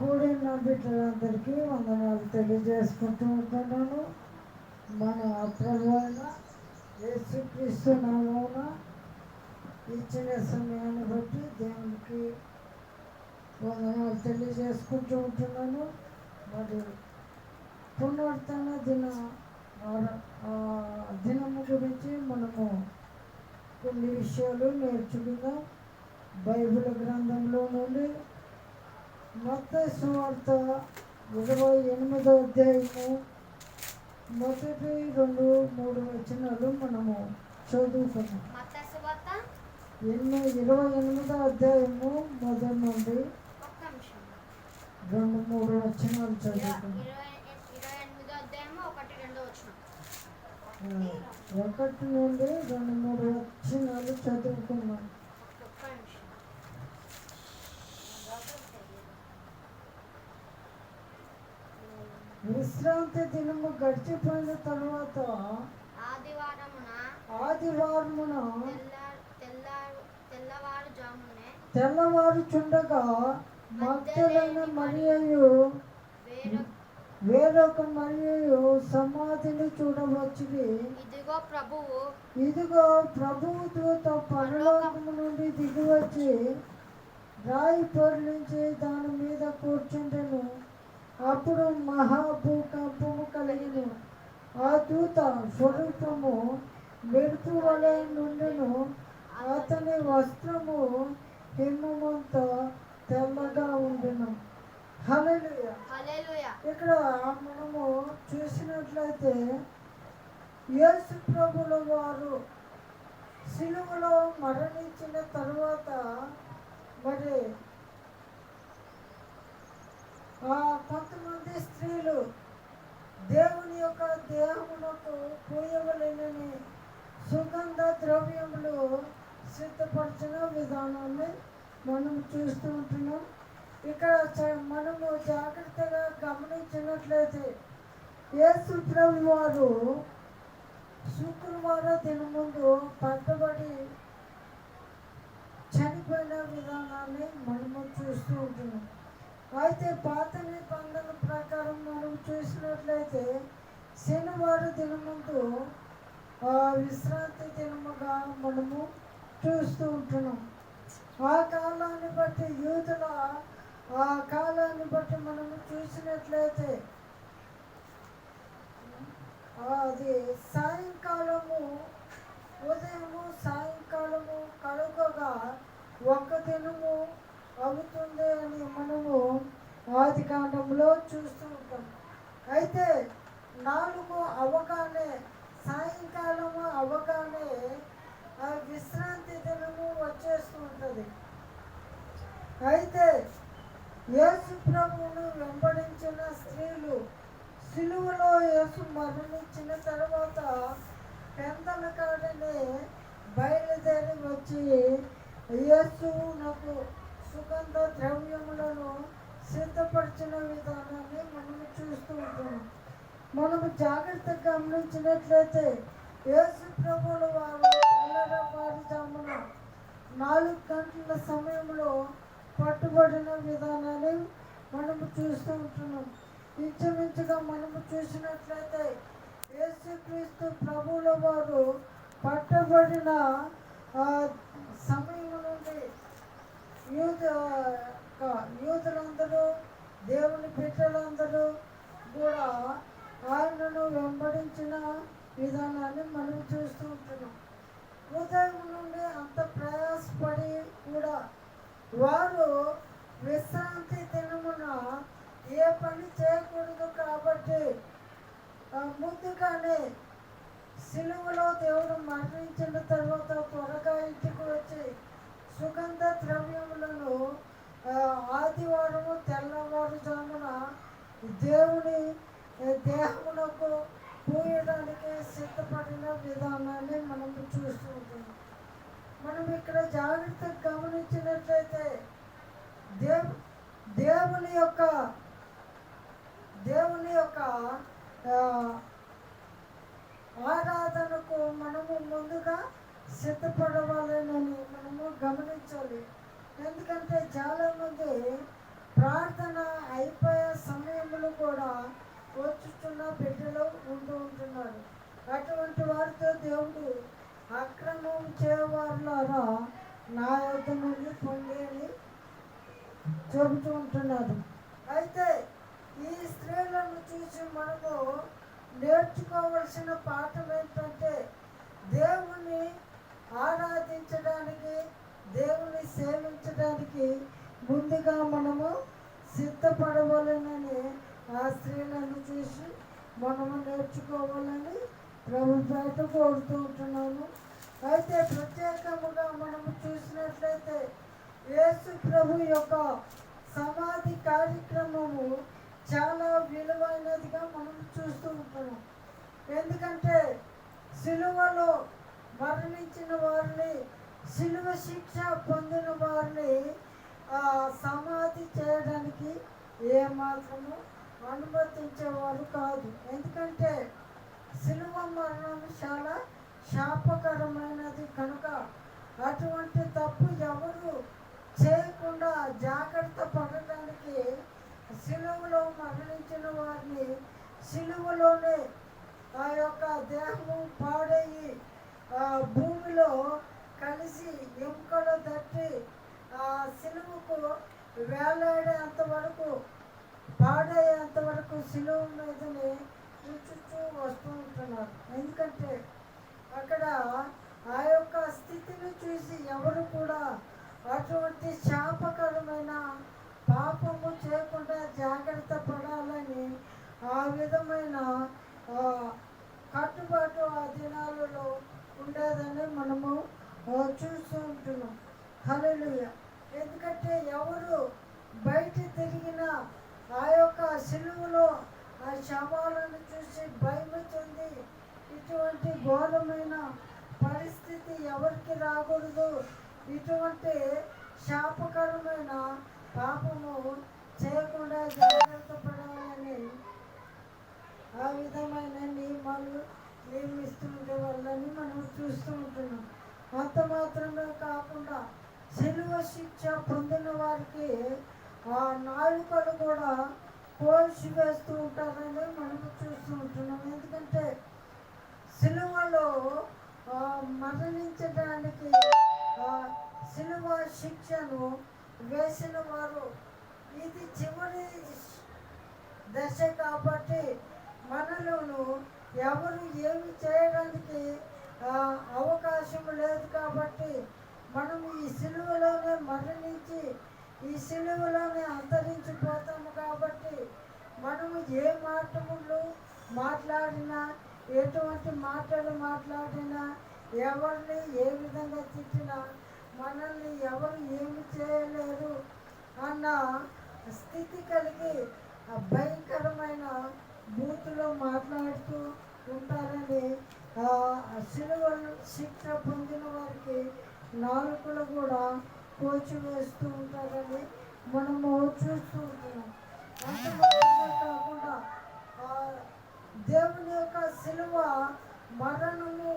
కూడిన బిడ్డలందరికీ వందనాలు తెలియజేసుకుంటూ ఉంటున్నాను. మన ప్రభు అయిన యేసుక్రీస్తు నామమున ఇచ్చిన సమయాన్ని బట్టి దేవునికి వందనాలు తెలియజేసుకుంటూ ఉంటున్నాను. మరి పునర్తన దిన దినము గురించి మనము కొన్ని విషయాలు నేర్చుకుందాం. బైబిల్ గ్రంథంలో నుండి మత్తయి సువార్త ఇరవై ఎనిమిదో అధ్యాయము. మొదటి రెండు మూడు వచనాలు మనము చదువుకున్నాం ఎనిమిది ఇరవై ఎనిమిదో అధ్యాయము మొదటి నుండి రెండు మూడు వచనాలు చదువుకున్నాం ఒకటి నుండి రెండు మూడు వచనాలు చదువుకున్నాం విశ్రాంతి దినము గడిచిపోయిన తర్వాత ఆదివారమున ఆదివారమున తెల్లవారుజామునే తెల్లవారుచుండగా మగ్ధులైన మరియయు వేరొక మరియయు సమాధిని చూడవచ్చుది ఇదిగో ప్రభువు ఇదిగో ప్రభువు దూత పరలోకము నుండి దిగివచ్చి రాయి పొర్లించి దాని మీద కూర్చుంటెను అప్పుడు మహాభూకంపము కలిగిను. ఆ దూత స్వరూపము మెరుపు వలె నుండెను. అతని వస్త్రము హిమమంత తెల్లగా ఉండెను. ఇక్కడ మనము చూసినట్లయితే యేసు ప్రభుల వారు సిలువలో మరణించిన తర్వాత మరి కొంతమంది స్త్రీలు దేవుని యొక్క దేహమునకు పూయవలేనని సుగంధ ద్రవ్యములు సిద్ధపరిచిన విధానాన్ని మనం చూస్తూ ఉంటున్నాం. ఇక్కడ చ- మనము జాగ్రత్తగా గమనించినట్లయితే యేసు ప్రభు వారు శుక్రవార దిన ముందు పట్టబడి చనిపోయిన విధానాన్ని మనము చూస్తూ ఉంటున్నాం. అయితే పాత నిబంధన ప్రకారం మనం చూసినట్లయితే శనివారం దినమందు ఆ, విశ్రాంతి దినముగా మనము చూస్తూ ఉంటున్నాం. ఆ కాలాన్ని బట్టి యూదుల ఆ కాలాన్ని బట్టి మనము చూసినట్లయితే అది సాయంకాలము ఉదయము సాయంకాలము కలుగగా ఒక్క దినము అవుతుంది కాండంలో చూస్తూ ఉంటాం అయితే నాలుగు అవగానే సాయంకాలము అవగానే ఆ విశ్రాంతి దినము వచ్చేస్తూ ఉంటుంది. అయితే యేసు ప్రభువును వెంబడించిన స్త్రీలు సిలువలో యేసు మరణించిన తర్వాత పెందల కాడనే బయలుదేరి వచ్చి యేసు నాకు సుగంధ ద్రవ్యములను సిద్ధపరిచిన విధానాన్ని మనము చూస్తూ ఉంటాం మనము జాగ్రత్తగా గమనించినట్లయితే యేసు ప్రభువుల వారు తెల్లవారుజామున నాలుగు గంటల సమయంలో పట్టుబడిన విధానాన్ని మనము చూస్తూ ఉంటున్నాం. ఇంచుమించుగా మనము చూసినట్లయితే యేసుక్రీస్తు ప్రభువుల వారు పట్టబడిన సమయం నుండి యూత యూతులందరూ దేవుని బిడ్డలందరూ కూడా ఆయనను వెంబడించిన విధానాన్ని మనం చూస్తూ ఉంటున్నాం. ఉదయం నుండి అంత ప్రయాసపడి కూడా వారు విశ్రాంతి దినమున ఏ పని చేయకూడదు కాబట్టి ముందుగానే సిలువలో దేవుడు మరణించిన తర్వాత త్వరగా ఇంటికి వచ్చి సుగంధ ద్రవ్యములను ఆదివారము తెల్లవారుజామున దేవుని దేహమునకు పోయడానికి సిద్ధపడిన విధానాన్ని మనం చూస్తుంటాం మనం ఇక్కడ జాగ్రత్తగా గమనించినట్లయితే దేవు దేవుని యొక్క దేవుని యొక్క ఆరాధనకు మనము ముందుగా సిద్ధపడవాలని మనము గమనించాలి. ఎందుకంటే చాలామంది ప్రార్థన అయిపోయే సమయంలో కూడా పోషిస్తున్న బిడ్డలు ఉంటూ ఉంటున్నారు. అటువంటి వారితో దేవుడు అక్రమం చేయవారులారా? నా యొక్క నుండి పొంది అని చెబుతూ ఉంటున్నారు అయితే ఈ స్త్రీలను చూసి మనము నేర్చుకోవలసిన పాఠం ఏంటంటే దేవుణ్ణి ఆరాధించడానికి దేవుని సేవించడానికి ముందుగా మనము సిద్ధపడవలనని ఆ స్త్రీలను చూసి మనము నేర్చుకోవాలని ప్రభు కోరుతూ ఉంటున్నాము. అయితే ప్రత్యేకముగా మనము చూసినట్లయితే యేసు ప్రభు యొక్క సమాధి కార్యక్రమము చాలా విలువైనదిగా మనం చూస్తూ ఉంటున్నాం ఎందుకంటే సిలువలో మరణించిన వారిని సిలువ శిక్ష పొందిన వారిని సమాధి చేయడానికి ఏమాత్రము అనుమతించేవారు కాదు. ఎందుకంటే సిలువ మరణం చాలా శాపకరమైనది కనుక అటువంటి తప్పు ఎవరు చేయకుండా జాగ్రత్త పడటానికి సిలువలో మరణించిన వారిని సిలువలోనే ఆ యొక్క దేహము పాడయ్యి ఆ భూమిలో కలిసి ఎముకలు తట్టి ఆ సిలువకు వేలాడేంత వరకు పాడయ్యేంత వరకు సిలువ మీదనే చుట్టూ వస్తూ ఉంటున్నారు. ఎందుకంటే అక్కడ ఆ యొక్క స్థితిని చూసి ఎవరు కూడా అటువంటి శాప పాపము చేయకుండా జాగ్రత్త పడాలని ఆ విధమైన ఆ, కట్టుబాటు ఆ దినాలలో ఉండేదని మనము ఆ, చూస్తూ ఉంటున్నాం హల్లెలూయా ఎందుకంటే ఎవరు బయట తిరిగిన ఆ యొక్క సిలువలో ఆ శవాలను చూసి భయము ఇటువంటి ఘోరమైన పరిస్థితి ఎవరికి రాకూడదు. ఇటువంటి శాపకరమైన పాపము చేయకుండా జాగ్రత్త పడాలని ఆ విధమైన నియమాలు నియమిస్తుండే వాళ్ళని మనం చూస్తూ ఉంటున్నాం. అంత మాత్రమే కాకుండా శిలువ శిక్ష పొందిన వారికి ఆ నాలుకలు కూడా కోల్చి వేస్తూ ఉంటారని మనం చూస్తూ ఉంటున్నాం. ఎందుకంటే సిలువలో మరణించడానికి సినిమా సిలువ శిక్షను వేసిన వారు ఇది చివరి దశ కాబట్టి మనలోను ఎవరు ఏమి చేయడానికి అవకాశం లేదు కాబట్టి మనం ఈ సిలువలోనే మరణించి ఈ సిలువలోనే అంతరించిపోతాము కాబట్టి మనము ఏ మాటలు మాట్లాడినా ఎటువంటి మాటలు మాట్లాడినా ఎవరిని ఏ విధంగా తిట్టినా మనల్ని ఎవరు ఏమి చేయలేరు అన్న స్థితి కలిగి భయంకరమైన బూతులో మాట్లాడుతూ ఉంటారని ఆ సిలువ శిక్ష పొందిన వారికి నాలుకలు కూడా కోచి వేస్తూ ఉంటారని సిలువ మరణము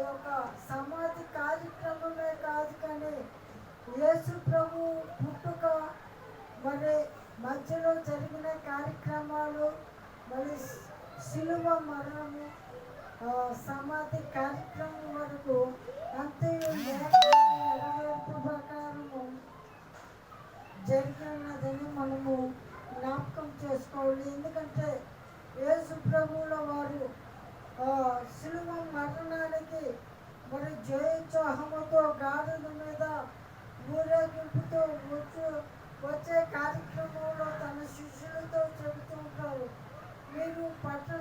యొక్క సమాధి కార్యక్రమమే కాదు కానీ యేసు ప్రభు పుట్టుక మరి మధ్యలో జరిగిన కార్యక్రమాలు మరి శిలువ మరణము సమాధి కార్యక్రమం వరకు అంతయు నెరవేర్పు ప్రకారము జరిగినదని మనము జ్ఞాపకం చేసుకోవాలి. ఎందుకంటే ప్రభువుల వారు సిలువ మరణానికి మరి జయోత్సాహముతో గాడుల మీద ఊరేగింపుతో వచ్చు వచ్చే కార్యక్రమంలో తన శిష్యులతో చెబుతూ ఉంటారు. మీరు పట్టణ